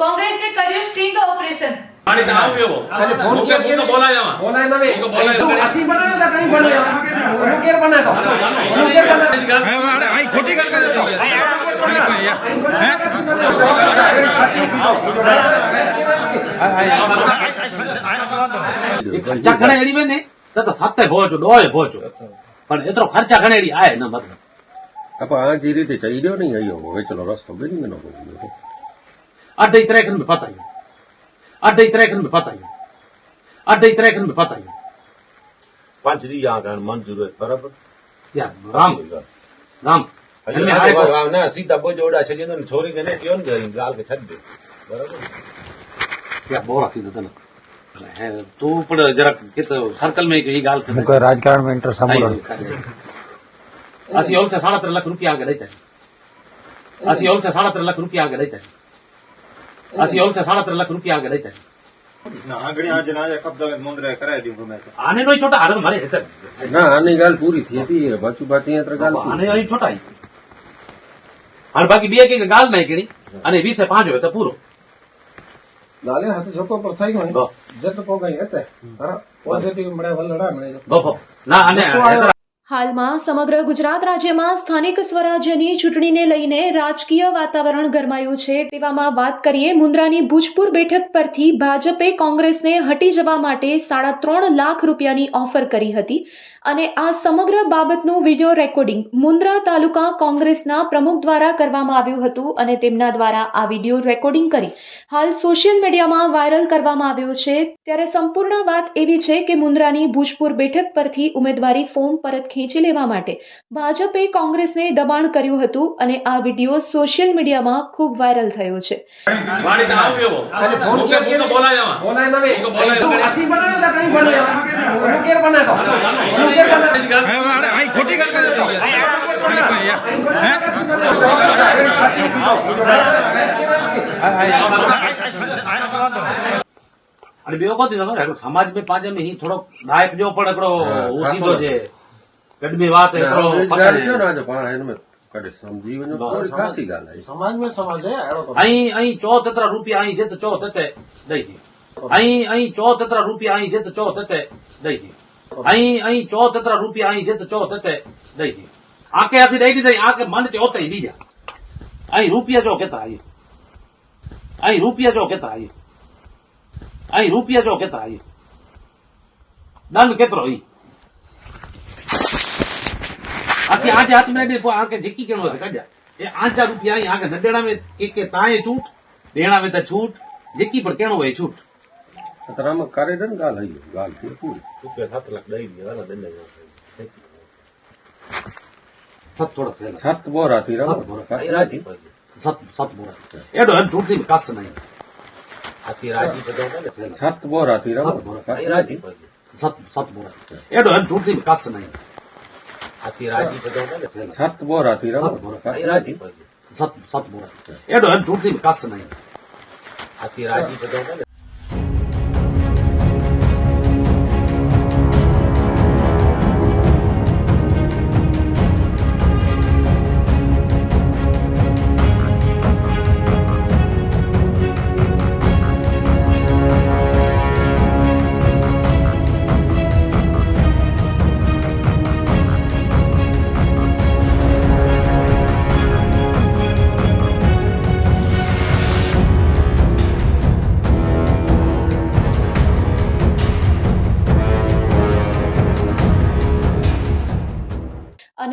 કોંગ્રેસે કર્યું sting operation. પાણી તો આવ્યું એવો. એટલે ફોન મૂકે કેમ? બોલાય આમાં. બોલાય નવે. મૂકે બોલાય. તું કે કેર બનાવ્યો? ખર્ચા ઘણે બેન ને તો સાતે ભોજો ડોય ભોજો. પણ એટલો ખર્ચા ઘણે એડી આય ન મતલબ. આ જે રીતે ચડ્યો નહીં અહીંયા હવે ચલો રસ્તો બની ગયો ಅಡ್ಡ ಇದ್ರೆ ಯಾಕಂದ್ರೆ ವಿಫಾತ ಆಗಿದೆ ಅಡ್ಡ ಇದ್ರೆ ಯಾಕಂದ್ರೆ ವಿಫಾತ ಆಗಿದೆ ಅಡ್ಡ ಇದ್ರೆ ಯಾಕಂದ್ರೆ ವಿಫಾತ ಆಗಿದೆ પાંચરી આગળ મંજૂર હોય બરાબર રામ રામ ના સીધા બોજ ઓડા છે જેને છોરી કે નહીં કયો ને ગાલ કે છત દે બરાબર ક્યાં બોર હતી તને તું પણ જરાક સર્કલમાં એ ગાલ કોઈ રાજકારણમાં ઇન્ટરેસ્ટ સાંભળો આથી ઓછા સાડા ત્રણ લાખ રૂપિયા આગળ લઈ જાય આથી ઓછા સાડા ત્રણ લાખ રૂપિયા આગળ લઈ જાય ઓલ ઓલસે સાડા ત્રણ લાખ રૂપિયા આગળ લઈ આને નો છોટા આને મારે હેતર ના આની ગાલ પૂરી થઈ હતી પાછું પાછી ગાલ આને અહીં છોટા અને બાકી બે કઈ ગાલ નહીં કરી અને વીસે પાંચ હોય તો પૂરો ગાલે હાથે છોકો પર થઈ ગયો જતો પોગાઈ હતે. પોઝિટિવ મળે વલડા મળે બફો ના અને હાલમાં સમગ્ર ગુજરાત રાજ્યમાં સ્થાનિક સ્વરાજ્યની ચૂંટણીને લઈને રાજકીય વાતાવરણ ગરમાયું છે તેવામાં વાત કરીએ મુન્દ્રાની ભુજપુર બેઠક પરથી ભાજપે કોંગ્રેસને હટી જવા માટે સાડા ત્રણ લાખ રૂપિયાની ઓફર કરી હતી. અને આ સમગ્ર બાબતનું વીડિયો રેકોર્ડિંગ મુન્દ્રા તાલુકા કોંગ્રેસના પ્રમુખ દ્વારા કરવામાં આવ્યું હતું અને તેમના દ્વારા આ વીડિયો રેકોર્ડિંગ કરી હાલ સોશિયલ મીડિયામાં વાયરલ કરવામાં આવ્યો છે. ત્યારે સંપૂર્ણ વાત એવી છે કે મુન્દ્રાની ભુજપુર બેઠક પરથી ઉમેદવારી ફોર્મ પરત ખેંચી લેવા માટે ભાજપે કોંગ્રેસને દબાણ કર્યું હતું અને આ વીડિયો સોશિયલ મીડિયામાં ખૂબ વાયરલ થયો છે. બોલાય ખોટી ਗੱਲ કરે અને બે વખત નતો સમાજ મેં પાંચ એમ થોડો નાયક જો પણ એકડો ઉસીધો છે ગડમી વાત એકડો સમાજમાં સમાજ અહીં અહીં ચોતત્ર રૂપિયા અહીં જે તો ચોતતે દઈ દી અહીં અહીં ચોતત્ર રૂપિયા અહીં જે તો ચોતતે દઈ દી અહીં અહીં ચોતત્ર રૂપિયા, અહીં જે ચોતતે દઈ દે. આકે આથી દઈ દીધા આકે મન ચોતે બીજા અહીં રૂપિયા જો કેતા આવી અહીં રૂપિયા જો કેતા આવી અહીં રૂપિયા જો કેતા આવી દંડ કેટલો ઈ. આથી આજે હાથ મેં દે આકે જીકી કેનો છે કાઢ્યા. એ આજા રૂપિયા અહીં આગે નડેડા મેં કે કે તાએ છૂટ દેણા મેં તો છૂટ, જીકી પર કેણો હોય છૂટ. ખતરામાં કરે છે ને ગાલ હઈ ગાલથી પૂરું. રૂપિયા સાત લાખ દઈ દે વાલા દંડ સત થોડા સહેલા સત બોરા થી સત બોરા. રાજી સત સત બોરા. એડો એમ છૂટલી કાસ નહીં આસી રાજી બધો સત બોરા થી સત બોરા. રાજી સત સત બોરા. એડો એમ છૂટલી કાસ નહીં આસી રાજી બધો સત બોરા થી સત બોરા. રાજી સત સત બોરા. એડો એમ છૂટલી કાસ નહીં આસી રાજી બધો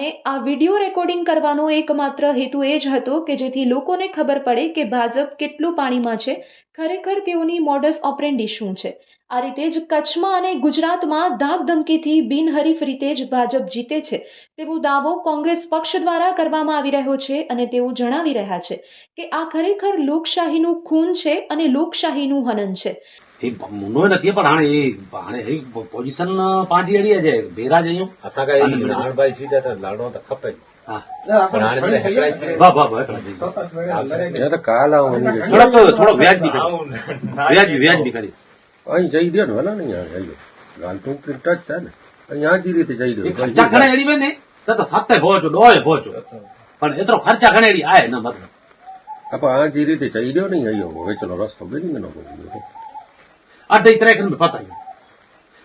અને આ વીડિયો રેકોર્ડિંગ કરવાનો એકમાત્ર હેતુ એ જ હતો કે જેથી લોકોને ખબર પડે કે ભાજપ કેટલું પાણીમાં છે, ખરેખર તેઓની મોડસ ઓપરેન્ડી શું છે. આ રીતે જ કચ્છમાં અને ગુજરાતમાં ધાકધમકીથી બિનહરીફ રીતે જ ભાજપ જીતે છે. તેવો દાવો કોંગ્રેસ પક્ષ દ્વારા કરવામાં આવી રહ્યો છે અને તેઓ જણાવી રહ્યા છે કે આ ખરેખર લોકશાહીનું ખૂન છે અને લોકશાહીનું હનન છે. એ મુન્નો નથી પણ હાણે એ હાણે એ પોઝિશન પાંચી અડી છે ભેરા જયું અસા કઈ નાણભાઈ સીધા તો લાડો તો ખપે હા પણ આને મને હેકડાય છે વાહ વાહ વાહ એકલા જઈ. એ તો કાલ આવવાની છે. થોડોક થોડોક વ્યાજબી કરી વ્યાજબી વ્યાજબી કરી અહીં જઈ દો ને ભલા નહીં આવી ગાલ તો ઉપર ટચ છે ને અહીં આ જ રીતે જઈ એ દો ખર્ચા ઘણે એડી બેન ને તો તો સત્તે પહોંચો ડોય પહોંચો પણ એતરો ખર્ચા ઘણે એડી આય ન મતલબ ಅಪ್ಪ ಆ ಈ ರೀತಿ ಚೈದ್ಯೋ ನೀ ಅಯ್ಯೋ ವೆಚ್ಚಲ ರಸ್ತ ಬೆನಿ ಮೆನ أرضي تراكن بفتاي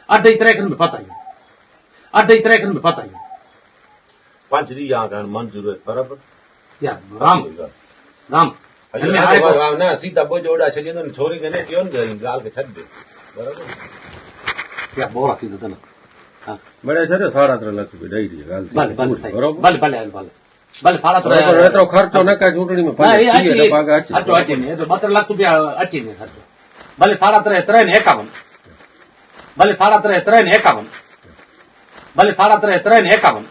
أرضي تراكن بفتاي أرضي تراكن بفتاي પાંચરી આગળ મંજૂર બરાબર રામ રામ ના સીતા બોજો ઓડા છે ને છોરી ને કયો ને ગઈ ગાલ કે છડ દે બરાબર ક્યાં બોરા થી દતન મળે છે ને સાડા ત્રણ લાખ રૂપિયા ડાયરી ગાલ બરાબર ભલે ભલે ભલે ભલે સાડા ત્રણ રેતરો ખર્ચો ન કાય ચૂંટણીમાં પાછી પાગ આચી આચી ને તો બત્ર લાખ રૂપિયા આચી ને ખર્ચો ભલે સાડા ત્રણ ત્રણ ને એકાવન ભલે સાડા ત્રણ ત્રણ ને એકાવન ભલે સાડા ત્રણ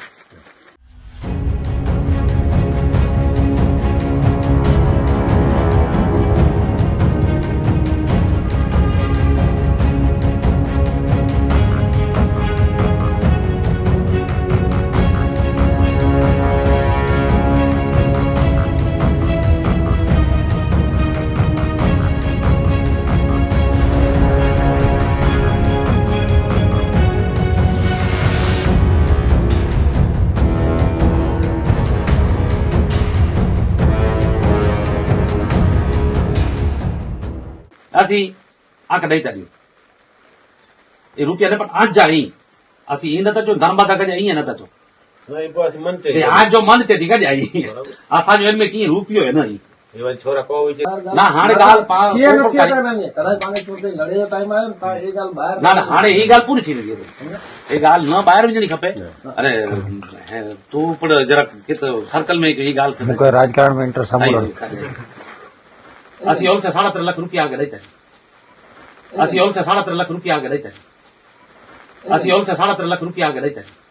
ಆಸಿ ಆ ಕಡೆ ಐತರಿ એ રૂપિયા ને પણ આ જા અહીં આસી એ નતા જો ધામા ધાકા જાય અહીંયા નતા જો આ જો મન છે ઠીક જાય આ સાજો એમ કઈ રૂપિયો હે નહીં છોરા કહો ના હાણે ગાલ ના હાણે એ ગાલ પૂરી થઈ એ ગાલ ન બહાર જ નહીં ખપે અરે તું પણ જરા સર્કલ મેં એ ગાલ રાજકારણમાં ઇન્ટરેસ્ટ સાંભળો અસી ઓછા સાડા ત્રણ લાખ રૂપિયા આગળ રહેતા ਅਸੀਂ और से साढ़ा तेरह लाख रुपया आगे रहते हैं ਅਸੀਂ और से साढ़ा तेरह लाख रुपया आगे रहते हैं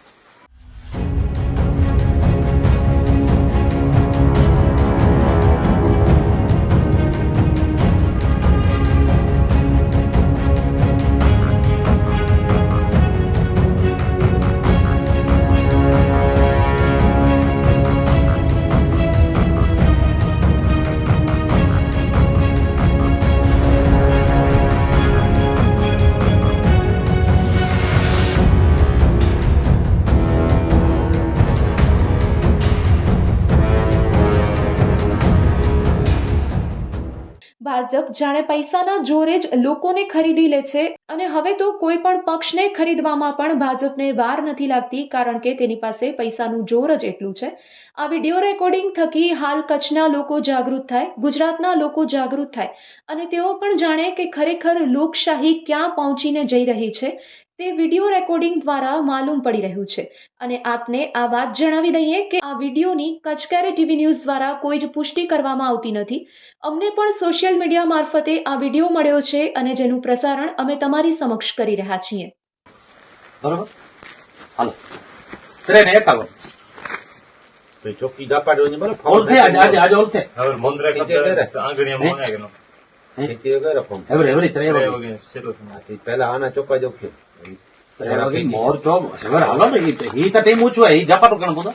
ભાજપ જાણે પૈસાના જોરે જ લોકોને ખરીદી લે છે અને હવે તો કોઈ પણ પક્ષને ખરીદવામાં પણ ભાજપને વાર નથી લાગતી કારણ કે તેની પાસે પૈસાનું જોર જ એટલું છે. આ વીડિયો રેકોર્ડિંગ થકી હાલ કચ્છના લોકો જાગૃત થાય, ગુજરાતના લોકો જાગૃત થાય અને તેઓ પણ જાણે કે ખરેખર લોકશાહી ક્યાં પહોંચીને જઈ રહી છે. તે વીડિયો રેકોર્ડિંગ દ્વારા માલુમ પડી રહ્યું છે. અને આપને આ વાત જણાવી દઈએ કે આ વિડીયોની કચકેરે ટીવી ન્યૂઝ દ્વારા કોઈ જ પુષ્ટિ કરવામાં આવતી નથી. અમને પણ સોશિયલ મીડિયા મારફતે આ વીડિયો મળ્યો છે અને જેનું પ્રસારણ અમે તમારી સમક્ષ કરી રહ્યા છીએ. બરોબર? હાલો. એકાવન ચોખ્ખી આજે આજે આના ચોક્કા જો મોર તો એવર હાલો ને તો ટીમ ઊંચું હે જપાટો કણ બધો.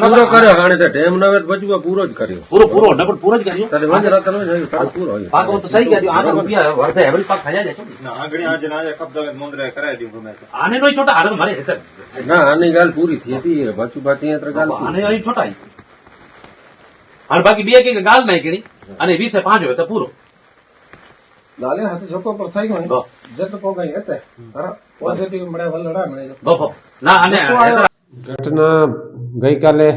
પૂરો કર્યો હાણે તો ટેમ ન આવે બચવા પૂરો જ કર્યો. પૂરો પૂરો ને પૂરો જ કર્યો. તારે વંજરાત ન જાય તારે પૂરો હોય. પાક તો સહી કર્યો. આગળ રૂપિયા વર્ધે પાક જાય આને નો છોટા હાડે મારે હેતર. ના આની ગાલ પૂરી થઈ હતી અહીંયા ગાલ આને અહીં છોટા. અને બાકી બે કે ગાલ નહીં કરી. અને વીસે પાંચ હોય તો પૂરો. હાથે છોકો પર થઈ ગયો ને બહુ. જેટલું હતે પોઝિટિવ મળે વલડા મળે. ના અને ઘટના ગઈકાલે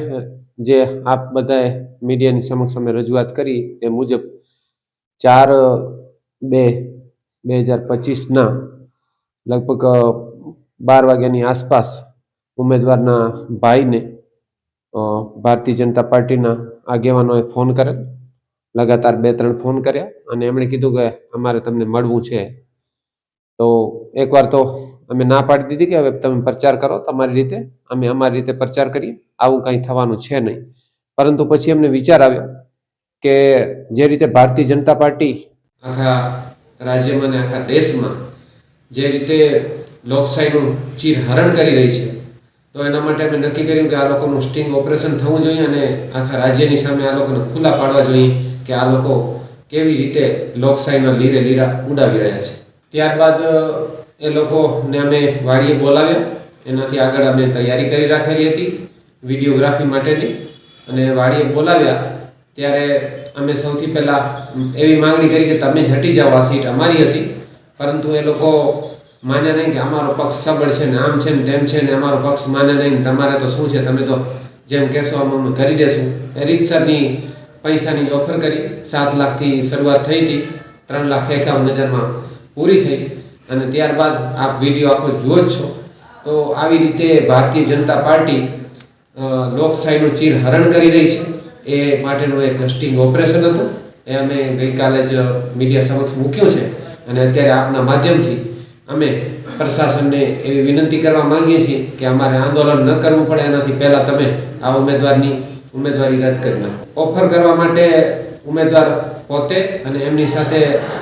જે આપ બધાએ મીડિયાની સમક્ષ અમે રજૂઆત કરી એ મુજબ ચાર બે બે હજાર પચીસના લગભગ બાર વાગ્યાની આસપાસ ઉમેદવારના ભાઈને ભારતીય જનતા પાર્ટીના આગેવાનોએ ફોન કરેલ. લગાતાર બે ત્રણ ફોન કર્યા અને એમણે કીધું કે અમારે તમને મળવું છે. તો એકવાર તો અમે ના પાડી દીધી કે હવે તમે પ્રચાર કરો તમારી રીતે. અમે અમારી રીતે પ્રચાર કરીએ. આવું કંઈ થવાનું છે નહીં. પરંતુ પછી અમને વિચાર આવ્યો કે જે રીતે ભારતીય જનતા પાર્ટી આખા રાજ્યમાં અને આખા દેશમાં જે રીતે લોકશાહીનું ચીરહરણ કરી રહી છે, તો એના માટે અમે નક્કી કર્યું કે આ લોકોનું સ્ટિંગ ઓપરેશન થવું જોઈએ અને આખા રાજ્યની સામે આ લોકોને ખુલ્લા પાડવા જોઈએ. કે આ લોકો કેવી રીતે લોકશાહીના લીરે લીરા ઉડાવી રહ્યા છે. ત્યારબાદ એ લોકોને અમે વાડીએ બોલાવ્યા. એનાથી આગળ અમે તૈયારી કરી રાખેલી હતી વિડીયોગ્રાફી માટેની. અને વાડીએ બોલાવ્યા. ત્યારે અમે સૌથી પહેલાં એવી માંગણી કરી કે તમે જ હટી જાઓ, આ સીટ અમારી હતી. પરંતુ એ લોકો માન્યા નહીં કે અમારો પક્ષ સબળ છે ને આમ છે ને તેમ છે ને અમારો પક્ષ માને નહીં તમારે તો શું છે? તમે તો જેમ કહેશો આમ અમે કરી દેશું. એ રીતસરની પૈસાની ઓફર કરી, સાત લાખથી શરૂઆત થઈ હતી, ત્રણ લાખ એકાવન હજારમાં પૂરી થઈ અને ત્યારબાદ આપ વીડિયો આખો જુઓ જ છો. તો આવી રીતે ભારતીય જનતા પાર્ટી લોકશાહીનું ચીર હરણ કરી રહી છે. એ માટેનું એક સ્ટિંગ ઓપરેશન હતું. એ અમે ગઈકાલે જ મીડિયા સમક્ષ મૂક્યું છે અને અત્યારે આપના માધ્યમથી અમે પ્રશાસનને એવી વિનંતી કરવા માંગીએ છીએ કે અમારે આંદોલન ન કરવું પડે. એનાથી પહેલાં તમે આ ઉમેદવારની ઉમેદવારી રદ કરી નાખો. ઓફર કરવા માટે ઉમેદવાર પોતે અને એમની સાથે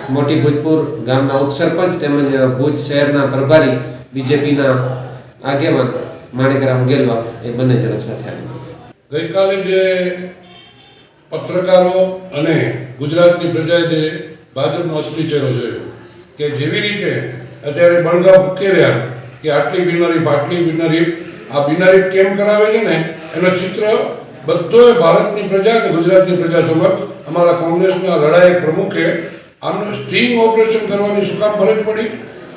મોટી ભૂજપુર ગામના ઉપસરપંચ તેમજ ભુજ શહેરના પ્રભારી બીજેપીના આગેવાન માણેકરામ ગેલવા એ બંને જણા સાથે આવ્યા. ગઈકાલે જે પત્રકારો અને ગુજરાતની પ્રજાએ જે ભાજપનો અસલી ચહેરો જોયો કે જેવી રીતે અત્યારે બણગામ ઉકેર્યા કે આટલી બીમારી આટલી બીમારી આ બીમારી કેમ કરાવે છે ને? એનો ચિત્ર બધોય ભારતની પ્રજા અને ગુજરાતની પ્રજા સમક્ષ અમારા કોંગ્રેસના લડાયક પ્રમુખે આમનું સ્ટિંગ ઓપરેશન કરવાની શું કામ ફરજ પડી.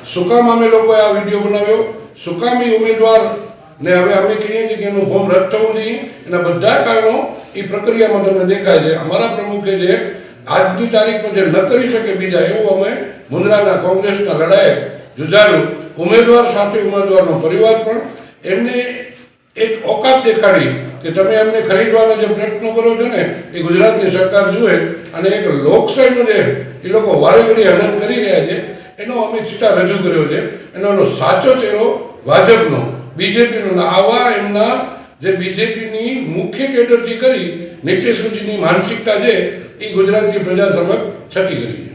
શું કામ અમે લોકોએ આ વીડિયો બનાવ્યો. શું કામ ઉમેદવાર ને હવે અમે કહીએ છીએ કે એનું ફોર્મ રદ થવું જોઈએ. એના બધા કારણો એ પ્રક્રિયામાં તમને દેખાય છે. અમારા પ્રમુખે જે આજની તારીખમાં જે ન કરી શકે બીજા એવું અમે મુન્દ્રાના કોંગ્રેસના લડાયક જુજાર્યું ઉમેદવાર સાથે ઉમેદવારનો પરિવાર પણ એમને એક ઓકાત દેખાડી કે તમે એમને ખરીદવાનો જે પ્રયત્નો કરો છો ને, એ ગુજરાતની સરકાર જુએ અને એક લોકશાહીનું જે એ લોકો વારે ઘડી હનન કરી રહ્યા છે, એનો અમે ચિતા રજૂ કર્યો છે. એનો સાચો ચહેરો ભાજપનો. બીજેપીનો આવા એમના જે બીજેપીની મુખ્ય કેડરથી કરી નીચે સુધીની માનસિકતા છે, એ ગુજરાતની પ્રજા સમક્ષ છતી કરી